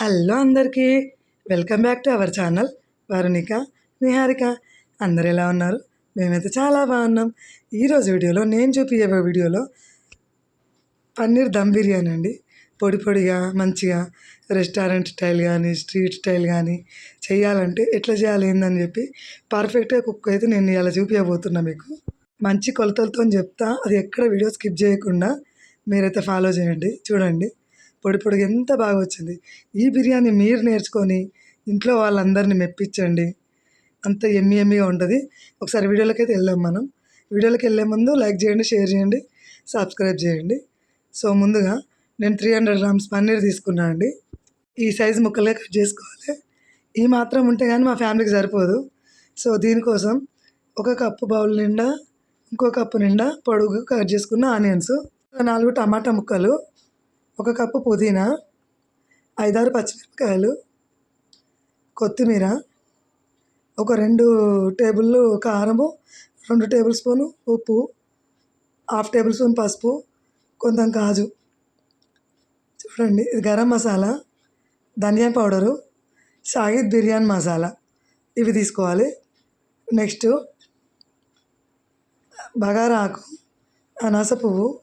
Hello అందరికీ welcome back to our channel Varunika Niharika. అందరు ఎలా ఉన్నారు? మేమైతే చాలా బాగున్నాం. ఈరోజు వీడియోలో నేను చూపించే వీడియోలో పన్నీర్ దమ్ బిర్యానీ అండి. పొడి పొడిగా మంచిగా రెస్టారెంట్ స్టైల్ కానీ స్ట్రీట్ స్టైల్ కానీ చేయాలంటే ఎట్లా చేయాలి ఏందని చెప్పి పర్ఫెక్ట్గా కుక్ అయితే నేను ఇలా చూపించబోతున్నా మీకు. మంచి కొలతలతో చెప్తా. అది ఎక్కడ వీడియో స్కిప్ చేయకుండా మీరైతే ఫాలో చేయండి. చూడండి. పొడి పొడిగా ఎంత బాగా వచ్చింది. ఈ బిర్యానీ మీరు నేర్చుకొని ఇంట్లో వాళ్ళందరినీ మెప్పించండి. అంత ఎమ్మి ఎమ్మిగా ఉంటుంది. ఒకసారి వీడియోలోకి అయితే వెళ్ళాం మనం. వీడియోలోకి వెళ్ళే ముందు లైక్ చేయండి షేర్ చేయండి సబ్స్క్రైబ్ చేయండి. సో ముందుగా నేను త్రీ హండ్రెడ్ గ్రామ్స్ పన్నీర్ తీసుకున్నాను అండి. ఈ సైజు ముక్కలుగా కట్ చేసుకోవాలి. ఈ మాత్రం ఉంటే కానీ మా ఫ్యామిలీకి సరిపోదు. సో దీనికోసం ఒక కప్పు బౌల్ నిండా ఇంకో కప్పు నిండా పొడుగు కట్ చేసుకున్న ఆనియన్స్ నాలుగు టమాటా ముక్కలు ఒక కప్పు పుదీనా ఐదారు పచ్చిమిరపకాయలు కొత్తిమీర ఒక రెండు టేబుల్ కారము రెండు టేబుల్ స్పూను ఉప్పు హాఫ్ టేబుల్ స్పూన్ పసుపు కొంత కాజు. చూడండి ఇది గరం మసాలా ధనియా పౌడరు షాహిద్ బిర్యానీ మసాలా. ఇవి తీసుకోవాలి. నెక్స్ట్ బగారా ఆకు అనాస పువ్వు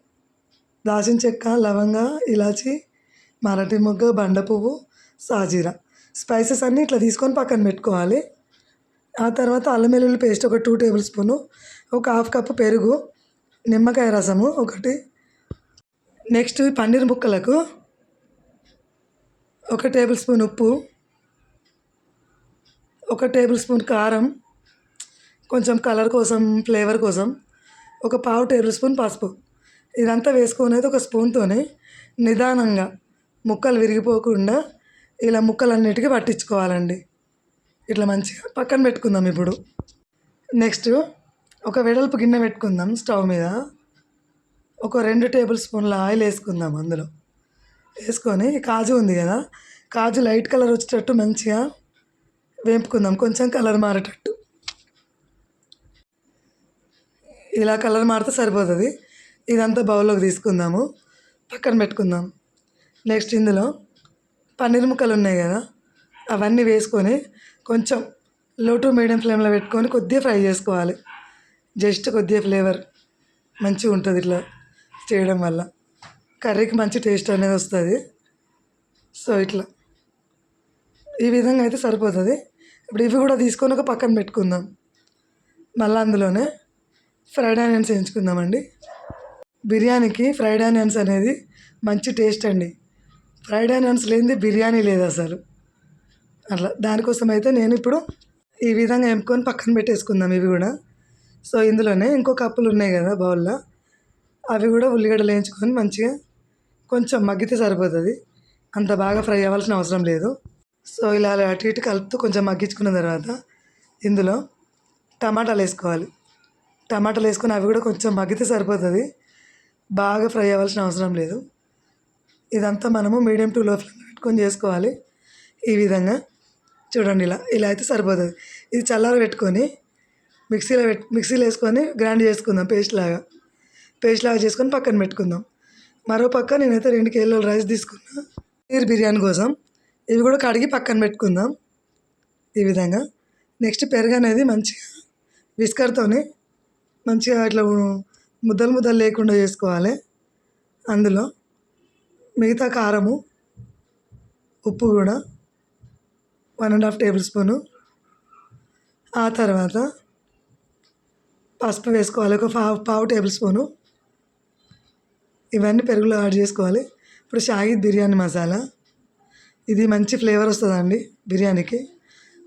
దాల్చిన చెక్క లవంగ ఇలాచి మరాఠీ మొగ్గ బండ పువ్వు సాజీరా. స్పైసెస్ అన్నీ ఇట్లా తీసుకొని పక్కన పెట్టుకోవాలి. ఆ తర్వాత అల్లం వెల్లుల్లి పేస్ట్ ఒక టూ టేబుల్ స్పూను ఒక హాఫ్ కప్ పెరుగు నిమ్మకాయ రసము ఒకటి. నెక్స్ట్ పన్నీర్ ముక్కలకు ఒక టేబుల్ స్పూన్ ఉప్పు ఒక టేబుల్ స్పూన్ కారం కొంచెం కలర్ కోసం ఫ్లేవర్ కోసం ఒక పావు టేబుల్ స్పూన్ పసుపు. ఇదంతా వేసుకొని ఒక స్పూన్తోనే నిదానంగా ముక్కలు విరిగిపోకుండా ఇలా ముక్కలన్నిటికీ పట్టించుకోవాలండి. ఇట్లా మంచిగా పక్కన పెట్టుకుందాం ఇప్పుడు. నెక్స్ట్ ఒక వెడల్పు గిన్నె పెట్టుకుందాం స్టవ్ మీద. ఒక రెండు టేబుల్ స్పూన్ల ఆయిల్ వేసుకుందాం అందులో. వేసుకొని కాజు ఉంది కదా కాజు లైట్ కలర్ వచ్చేటట్టు మంచిగా వేపుకుందాం కొంచెం కలర్ మారేటట్టు. ఇలా కలర్ మారితే సరిపోతుంది. ఇదంతా బౌల్లోకి తీసుకుందాము. పక్కన పెట్టుకుందాం. నెక్స్ట్ ఇందులో పన్నీర్ ముక్కలు ఉన్నాయి కదా అవన్నీ వేసుకొని కొంచెం లో టు మీడియం ఫ్లేమ్లో పెట్టుకొని కొద్దిగా ఫ్రై చేసుకోవాలి. జస్ట్ కొద్దిగా ఫ్లేవర్ మంచిగా ఉంటుంది ఇట్లా చేయడం వల్ల. కర్రీకి మంచి టేస్ట్ అనేది వస్తుంది. సో ఇట్లా. ఈ విధంగా అయితే సరిపోతుంది. ఇప్పుడు ఇవి కూడా తీసుకొని ఒక పక్కన పెట్టుకుందాం. మళ్ళీ అందులోనే ఫ్రైడ్ ఆనియన్స్ వేయించుకుందామండి. బిర్యానీకి ఫ్రైడ్ ఆనియన్స్ అనేది మంచి టేస్ట్ అండి. ఫ్రైడ్ ఆనియన్స్ లేనిది బిర్యానీ లేదు అసలు. అట్లా దానికోసం అయితే నేను ఇప్పుడు ఈ విధంగా ఎంపుకొని పక్కన పెట్టేసుకుందాం ఇవి కూడా. సో ఇందులోనే ఇంకో కప్పులు ఉన్నాయి కదా బౌల్లో. అవి కూడా ఉల్లిగడ్డలు వేయించుకొని మంచిగా కొంచెం మగ్గితే సరిపోతుంది. అంత బాగా ఫ్రై అవ్వాల్సిన అవసరం లేదు. సో ఇలా అటు ఇటు కలుపుతూ కొంచెం మగ్గించుకున్న తర్వాత ఇందులో టమాటాలు వేసుకోవాలి. టమాటాలు వేసుకొని అవి కూడా కొంచెం మగ్గితే సరిపోతుంది. బాగా ఫ్రై అవ్వాల్సిన అవసరం లేదు. ఇదంతా మనము మీడియం టు లో ఫ్లేమ్ పెట్టుకొని చేసుకోవాలి. ఈ విధంగా చూడండి ఇలా ఇలా అయితే సరిపోతుంది. ఇది చల్లార పెట్టుకొని మిక్సీలో పెట్ మిక్సీలో వేసుకొని గ్రైండ్ చేసుకుందాం పేస్ట్ లాగా. పేస్ట్ లాగా చేసుకొని పక్కన పెట్టుకుందాం. మరో పక్క నేనైతే రెండు కేజీల రైస్ తీసుకున్నా. పన్నీర్ బిర్యానీ కోసం ఇవి కూడా కడిగి పక్కన పెట్టుకుందాం. ఈ విధంగా నెక్స్ట్ పెరుగు అనేది మంచిగా విస్కర్తోని మంచిగా ఇట్లా ముద్దలు ముద్దలు లేకుండా చేసుకోవాలి. అందులో మిగతా కారము ఉప్పు కూడా one and half tablespoon. ఆ తర్వాత పసుపు వేసుకోవాలి. ఒక పావు పావు టేబుల్ స్పూను. ఇవన్నీ పెరుగులో యాడ్ చేసుకోవాలి. ఇప్పుడు షాహిద్ బిర్యానీ మసాలా. ఇది మంచి ఫ్లేవర్ వస్తుందండి బిర్యానీకి.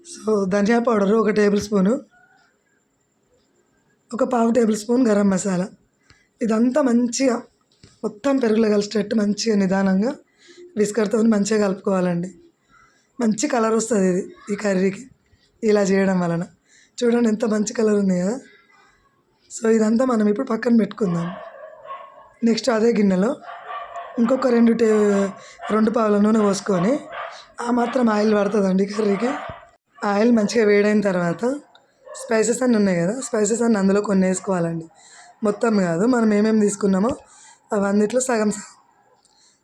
సో ధనియా పౌడర్ ఒక టేబుల్ స్పూను. ఒక పావు టేబుల్ స్పూన్ గరం మసాలా. ఇదంతా మంచిగా మొత్తం పెరుగులో కలిసేటట్టు మంచిగా నిదానంగా విస్కర్తో మంచిగా కలుపుకోవాలండి. మంచి కలర్ వస్తుంది ఇది ఈ కర్రీకి. ఇలా చేయడం వలన. చూడండి ఎంత మంచి కలర్ ఉంది కదా. సో ఇదంతా మనం ఇప్పుడు పక్కన పెట్టుకుందాం. నెక్స్ట్ అదే గిన్నెలో ఇంకొక రెండు టే రెండు పావుల నూనె పోసుకొని ఆ మాత్రం ఆయిల్ పడుతుందండి కర్రీకి. ఆయిల్ మంచిగా వేడైన తర్వాత స్పైసెస్ అన్నీ ఉన్నాయి కదా. స్పైసెస్ అన్నీ అందులో కొన్ని వేసుకోవాలండి. మొత్తం కాదు. మనం ఏమేమి తీసుకున్నామో అవన్నిట్లో సగం సగం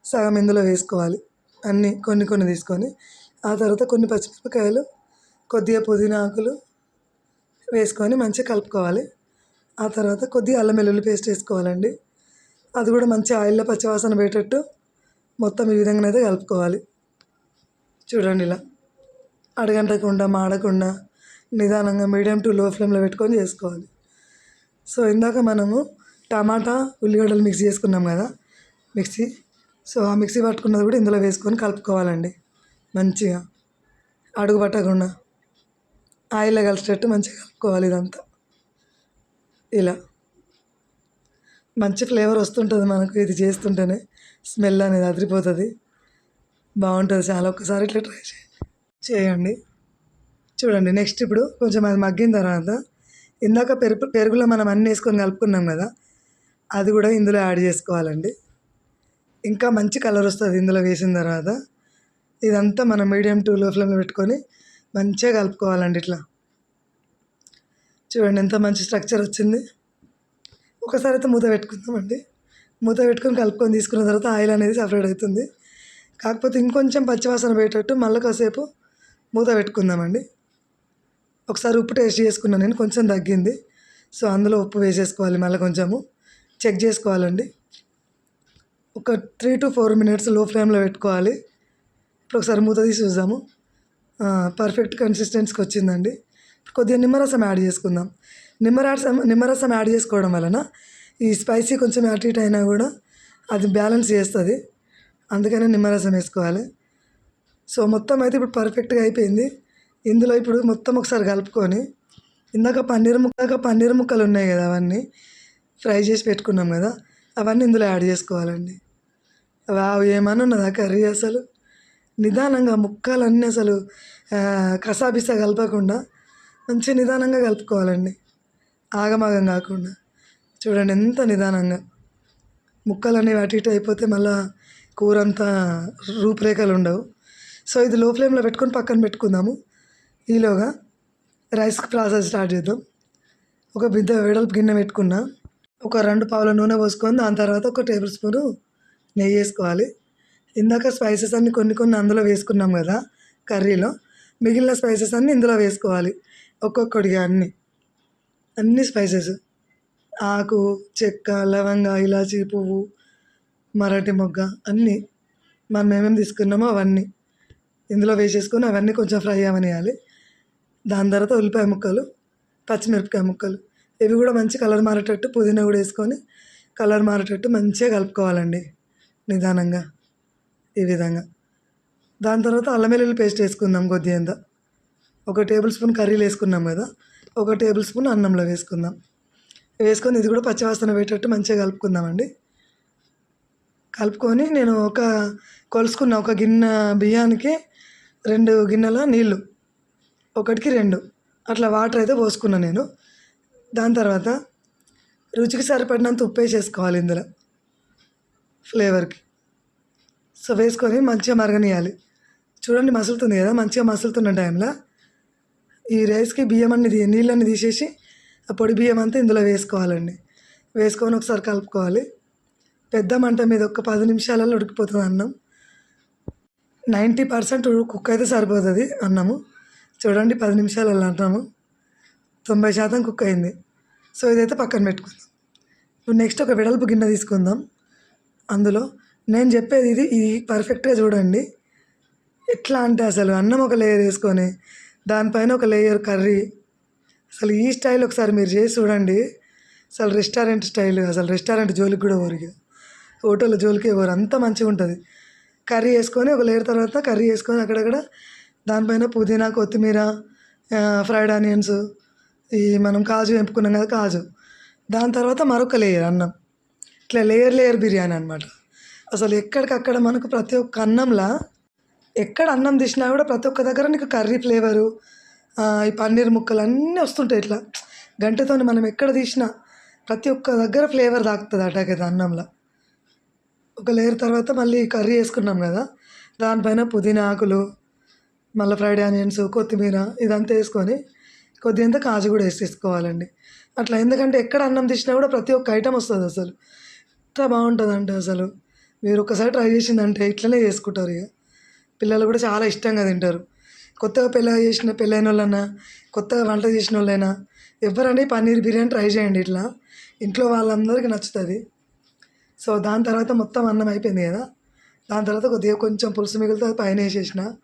సగం ఇందులో వేసుకోవాలి. అన్నీ కొన్ని కొన్ని తీసుకొని ఆ తర్వాత కొన్ని పచ్చిమిరపకాయలు కొద్దిగా పుదీనా ఆకులు వేసుకొని మంచిగా కలుపుకోవాలి. ఆ తర్వాత కొద్దిగా అల్లం వెల్లుల్లి పేస్ట్ వేసుకోవాలండి. అది కూడా మంచి ఆయిల్లో పచ్చివాసన పెట్టేటట్టు మొత్తం ఈ విధంగా అయితే కలుపుకోవాలి. చూడండి ఇలా. అడగంటకుండా మాడకుండా నిదానంగా మీడియం టు లో ఫ్లేమ్లో పెట్టుకొని చేసుకోవాలి. సో ఇందాక మనము టమాటా ఉల్లిగడ్డలు మిక్స్ చేసుకున్నాం కదా మిక్సీ. సో ఆ మిక్సీ పట్టుకున్నది కూడా ఇందులో వేసుకొని కలుపుకోవాలండి మంచిగా. అడుగు పట్టకుండా ఆయిల్లో కలిసేటట్టు మంచిగా కలుపుకోవాలి ఇదంతా. ఇలా. మంచి ఫ్లేవర్ వస్తుంటుంది మనకు ఇది చేస్తుంటేనే స్మెల్ అనేది అదిరిపోతుంది. బాగుంటుంది చాలా ఒక్కసారి ఇట్లా ట్రై చేయండి. చేయండి చూడండి నెక్స్ట్ ఇప్పుడు కొంచెం అది మగ్గిన తర్వాత ఇందాక పెరుగు పెరుగులో మనం అన్నీ వేసుకొని కలుపుకున్నాం కదా అది కూడా ఇందులో యాడ్ చేసుకోవాలండి. ఇంకా మంచి కలర్ వస్తుంది ఇందులో వేసిన తర్వాత. ఇదంతా మనం మీడియం టు లో ఫ్లేమ్లో పెట్టుకొని మంచిగా కలుపుకోవాలండి ఇట్లా. చూడండి ఎంత మంచి స్ట్రక్చర్ వచ్చింది. ఒకసారి అయితే మూత పెట్టుకుందామండి. మూత పెట్టుకొని కలుపుకొని తీసుకున్న తర్వాత ఆయిల్ అనేది సపరేట్ అవుతుంది. కాకపోతే ఇంకొంచెం పచ్చివాసన పోయేటట్టు మళ్ళీ కాసేపు మూత పెట్టుకుందామండి. ఒకసారి ఉప్పు టేస్ట్ చేసుకున్నాను నేను కొంచెం తగ్గింది. సో అందులో ఉప్పు వేసేసుకోవాలి మళ్ళీ కొంచెము. చెక్ చేసుకోవాలండి. ఒక త్రీ టు ఫోర్ మినిట్స్లో ఫ్లేమ్లో పెట్టుకోవాలి. ఇప్పుడు ఒకసారి మూత తీసి చూద్దాము. పర్ఫెక్ట్ కన్సిస్టెన్సీకి వచ్చిందండి. కొద్దిగా నిమ్మరసం యాడ్ చేసుకుందాం. నిమ్మరసం నిమ్మరసం యాడ్ చేసుకోవడం వలన ఈ స్పైసీ కొంచెం అటు ఇటు అయినా కూడా అది బ్యాలెన్స్ చేస్తుంది. అందుకనే నిమ్మరసం వేసుకోవాలి. సో మొత్తం అయితే ఇప్పుడు పర్ఫెక్ట్గా అయిపోయింది. ఇందులో ఇప్పుడు మొత్తం ఒకసారి కలుపుకొని ఇందాక పన్నీర్ ముక్క పన్నీర్ ముక్కలు ఉన్నాయి కదా అవన్నీ ఫ్రై చేసి పెట్టుకున్నాం కదా అవన్నీ ఇందులో యాడ్ చేసుకోవాలండి. వావ్ ఏమనున్నదా ఉన్నదా కర్రీ అసలు? నిదానంగా ముక్కలన్నీ అసలు ఆ, కసాబిసా కలపకుండా మంచి నిదానంగా కలుపుకోవాలండి. ఆగమాగం కాకుండా. చూడండి ఎంత నిదానంగా. ముక్కలు అనేవి అటు ఇటు అయిపోతే మళ్ళా కూర అంతా రూపురేఖలు ఉండవు. సో ఇది లో ఫ్లేమ్లో పెట్టుకొని పక్కన పెట్టుకుందాము. ఈలోగా రైస్ ప్రాసెస్ స్టార్ట్ చేద్దాం. ఒక పెద్ద వెడల్పు గిన్నె పెట్టుకున్నా ఒక రెండు పావుల నూనె పోసుకొని దాని తర్వాత ఒక టేబుల్ స్పూను నెయ్యి వేసుకోవాలి. ఇందాక స్పైసెస్ అన్ని కొన్ని కొన్ని అందులో వేసుకున్నాం కదా కర్రీలో. మిగిలిన స్పైసెస్ అన్ని ఇందులో వేసుకోవాలి ఒక్కొక్కటిగా అన్ని. అన్ని స్పైసెస్. ఆకు చెక్క లవంగ ఇలాచీ పువ్వు మరాఠీ మొగ్గ అన్నీ మనం ఏమేమి తీసుకున్నామో అవన్నీ. ఇందులో వేసేసుకొని అవన్నీ కొంచెం ఫ్రై అవనియాలి. దాని తర్వాత ఉల్లిపాయ ముక్కలు పచ్చిమిరపకాయ ముక్కలు. ఇవి కూడా మంచి కలర్ మారేటట్టు పుదీనా కూడా వేసుకొని కలర్ మారేటట్టు మంచిగా కలుపుకోవాలండి నిదానంగా ఈ విధంగా. దాని తర్వాత అల్లం వెల్లుల్లి పేస్ట్ వేసుకుందాం కొద్దిగా ఒక టేబుల్ స్పూన్ కర్రీలు వేసుకున్నాం కదా ఒక టేబుల్ స్పూన్ అన్నంలో వేసుకుందాం. వేసుకొని ఇది కూడా పచ్చివాసన పెట్టేటట్టు మంచిగా కలుపుకుందామండి. కలుపుకొని నేను ఒక కొలుసుకున్న ఒక గిన్నె బియ్యానికి రెండు గిన్నెల నీళ్ళు ఒకటికి రెండు. అట్లా వాటర్ అయితే పోసుకున్నాను నేను. దాని తర్వాత రుచికి సరిపడినంత ఉప్పు వేసేసుకోవాలి ఇందులో ఫ్లేవర్కి. సో వేసుకొని మంచిగా మరగనియాలి. చూడండి మసులుతుంది కదా మంచిగా మసులుతున్న టైంలో ఈ రైస్కి బియ్యం అన్ని నీళ్ళని తీసేసి ఆ పొడి బియ్యం అంతా ఇందులో వేసుకోవాలండి. వేసుకొని ఒకసారి కలుపుకోవాలి. పెద్ద మంట మీద ఒక పది నిమిషాలలో ఉడికిపోతుంది అన్నం. నైంటీ పర్సెంట్ కుక్ అయితే సరిపోతుంది అన్నము. చూడండి పది నిమిషాలలో అంటాము తొంభై శాతం కుక్ అయింది. సో ఇదైతే పక్కన పెట్టుకుందాం. ఇప్పుడు నెక్స్ట్ ఒక వెడల్పు గిన్నె తీసుకుందాం. అందులో నేను చెప్పేది ఇది ఇది పర్ఫెక్ట్గా చూడండి. ఎట్లా అంటే అసలు అన్నం ఒక లేయర్ వేసుకొని దానిపైన ఒక లేయర్ కర్రీ అసలు ఈ స్టైల్ ఒకసారి మీరు చేసి చూడండి. అసలు రెస్టారెంట్ స్టైల్ అసలు రెస్టారెంట్ జోలికి కూడా ఊరికి హోటల్ జోలికి ఎవరు అంత మంచిగా ఉంటుంది. కర్రీ వేసుకొని ఒక లేయర్ తర్వాత కర్రీ వేసుకొని అక్కడక్కడ దానిపైన పుదీనా కొత్తిమీర ఫ్రైడ్ ఆనియన్స్ ఈ మనం కాజు వేపుకున్నాం కదా కాజు. దాని తర్వాత మరొక లేయర్ అన్నం. ఇట్లా లేయర్ లేయర్ బిర్యానీ అనమాట అసలు ఎక్కడికక్కడ మనకు ప్రతి ఒక్క అన్నంలా ఎక్కడ అన్నం తీసినా కూడా ప్రతి ఒక్క దగ్గర నీకు కర్రీ ఫ్లేవరు ఈ పన్నీర్ ముక్కలు అన్నీ వస్తుంటాయి ఇట్లా. గంటతో మనం ఎక్కడ తీసినా ప్రతి ఒక్క దగ్గర ఫ్లేవర్ తాకుతుంది అటాకైతే అన్నంలో. ఒక లేయర్ తర్వాత మళ్ళీ కర్రీ వేసుకున్నాం కదా దానిపైన పుదీనా ఆకులు మళ్ళీ ఫ్రైడ్ ఆనియన్స్ కొత్తిమీర ఇదంతా వేసుకొని కొద్దిగా కాజు కూడా వేసేసుకోవాలండి అట్లా ఎందుకంటే ఎక్కడ అన్నం తీసినా కూడా ప్రతి ఒక్క ఐటమ్ వస్తుంది అసలు. ఎంత బాగుంటుందంట అసలు. మీరు ఒకసారి ట్రై చేసిందంటే ఇట్లనే చేసుకుంటారు ఇక. పిల్లలు కూడా చాలా ఇష్టంగా తింటారు. కొత్తగా పెళ్ళి చేసిన పెళ్ళైన వాళ్ళన్నా కొత్తగా వంట చేసిన వాళ్ళైనా ఎవరండి పన్నీర్ బిర్యానీ ట్రై చేయండి ఇట్లా. ఇంట్లో వాళ్ళందరికీ నచ్చుతుంది. సో దాని తర్వాత మొత్తం అన్నం అయిపోయింది కదా. దాని తర్వాత కొద్దిగా కొంచెం పులుసు మిగిలితే పైన వేసేసిన.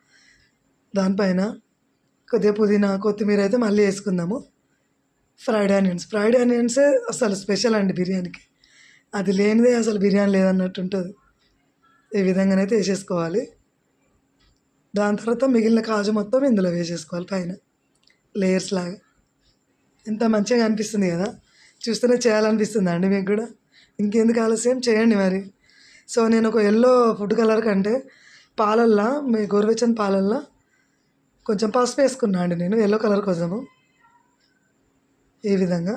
దానిపైన కొద్దిగా పుదీనా కొత్తిమీర అయితే మళ్ళీ వేసుకుందాము. Fried onions. ఫ్రైడ్ ఆనియన్సే అసలు స్పెషల్ అండి బిర్యానీకి. అది లేనిదే అసలు బిర్యానీ లేదన్నట్టు ఉంటుంది. ఈ విధంగానైతే వేసేసుకోవాలి. దాని తర్వాత మిగిలిన కాజు మొత్తం ఇందులో వేసేసుకోవాలి పైన. లేయర్స్ లాగా. ఎంత మంచిగా అనిపిస్తుంది కదా. చూస్తేనే చేయాలనిపిస్తుంది అండి మీకు కూడా? ఇంకెందుకు ఆలస్యం? చేయండి మరి. సో నేను ఒక ఎల్లో ఫుడ్ కలర్ కంటే పాలల్లో మీ గోరువెచ్చని పాలల్లో కొంచెం పసుపు వేసుకున్నా అండి నేను. ఎల్లో కలర్ కోసము. ఈ విధంగా?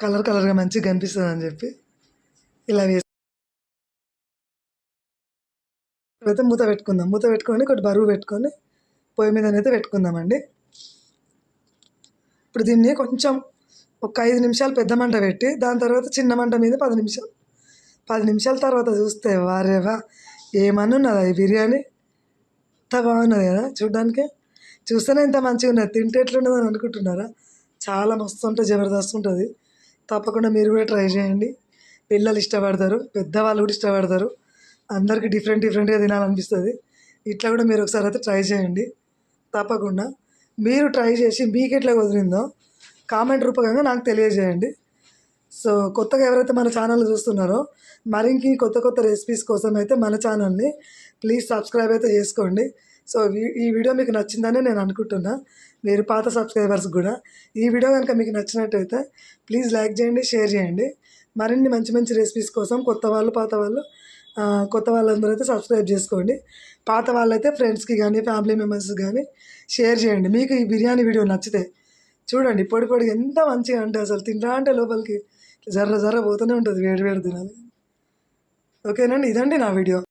కలర్ కలర్గా మంచిగా కనిపిస్తుంది అని చెప్పి ఇలా వేసి అయితే మూత పెట్టుకుందాం. మూత పెట్టుకొని ఒకటి బరువు పెట్టుకొని పొయ్యి మీద అయితే పెట్టుకుందామండి. ఇప్పుడు దీన్ని కొంచెం ఒక ఐదు నిమిషాలు పెద్ద మంట పెట్టి దాని తర్వాత చిన్న మంట మీద పది నిమిషాలు. పది నిమిషాల తర్వాత చూస్తే వారేవా ఏమని ఉన్నదా ఈ బిర్యానీ? ఎంత బాగున్నది కదా చూడడానికి? చూస్తేనే ఇంత మంచిగా ఉన్నది తింటే ఎట్లుండదు అని అనుకుంటున్నారా? చాలా మస్తు ఉంటుంది జబర్దస్త్ ఉంటుంది. తప్పకుండా మీరు కూడా ట్రై చేయండి. పిల్లలు ఇష్టపడతారు పెద్దవాళ్ళు కూడా ఇష్టపడతారు. అందరికీ డిఫరెంట్ డిఫరెంట్గా తినాలనిపిస్తుంది. ఇట్లా కూడా మీరు ఒకసారి అయితే ట్రై చేయండి. తప్పకుండా. మీరు ట్రై చేసి మీకు ఎట్లా కుదిరిందో కామెంట్ రూపకంగా నాకు తెలియజేయండి. సో కొత్తగా ఎవరైతే మన ఛానల్ చూస్తున్నారో మరింకి కొత్త కొత్త రెసిపీస్ కోసం అయితే మన ఛానల్ని ప్లీజ్ సబ్స్క్రైబ్ అయితే చేసుకోండి. సో ఈ- ఈ వీడియో మీకు నచ్చిందని నేను అనుకుంటున్నా. మీరు పాత సబ్స్క్రైబర్స్ కూడా. ఈ వీడియో కనుక మీకు నచ్చినట్టయితే ప్లీజ్ లైక్ చేయండి షేర్ చేయండి. మరిన్ని మంచి మంచి రెసిపీస్ కోసం కొత్త వాళ్ళు పాత వాళ్ళు కొత్త వాళ్ళందరూ అయితే సబ్స్క్రైబ్ చేసుకోండి. పాత వాళ్ళైతే ఫ్రెండ్స్కి కానీ ఫ్యామిలీ మెంబర్స్కి కానీ షేర్ చేయండి. మీకు ఈ బిర్యానీ వీడియో నచ్చితే చూడండి పొడి పొడి ఎంత మంచిగా అంటే అసలు తింటా అంటే లోపలికి జర్ర జర్ర పోతూనే ఉంటుంది వేడి వేడి తినాలి. ఓకేనండి ఇదండి నా వీడియో.